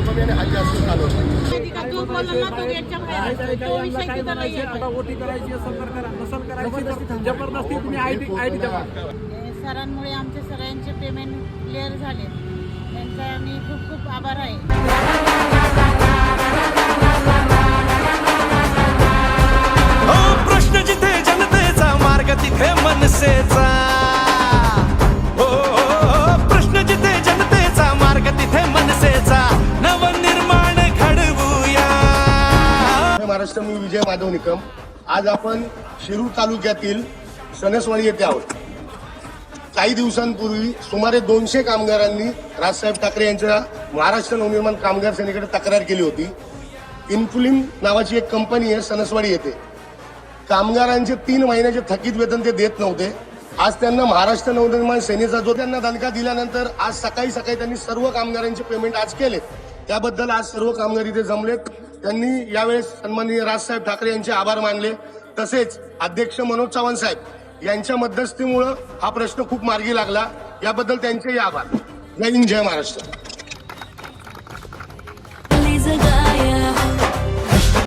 कमी आणि हात. जास्त. ओटी करायची जबरदस्ती तुम्ही आय टी आय टी हे सरांमुळे आमचे सगळ्यांचे पेमेंट क्लिअर झाले त्यांचा मी खूप खूप आभार आहे. महाराष्ट्र मी विजय माधव निकम. आज आपण शिरूर तालुक्यातील सणसवाडी येथे आहोत. काही दिवसांपूर्वी सुमारे दोनशे कामगारांनी राजसाहेब ठाकरे यांच्या महाराष्ट्र नवनिर्माण कामगार सेनेकडे तक्रार केली होती. इन्फुलिन नावाची एक कंपनी आहे सणसवाडी येथे. कामगारांचे तीन महिन्याचे थकीत वेतन ते देत नव्हते. आज त्यांना महाराष्ट्र नवनिर्माण सेनेचा जो त्यांना दणका दिल्यानंतर आज सकाळी सकाळी त्यांनी सर्व कामगारांचे पेमेंट आज केले. त्याबद्दल आज सर्व कामगार इथे जमलेत. त्यांनी यावेळेस सन्माननीय राजसाहेब ठाकरे यांचे आभार मानले. तसेच अध्यक्ष मनोज चव्हाण साहेब यांच्या मध्यस्थीमुळं हा प्रश्न खूप मार्गी लागला. याबद्दल त्यांचेही आभार. जय हिंद जय महाराष्ट्र.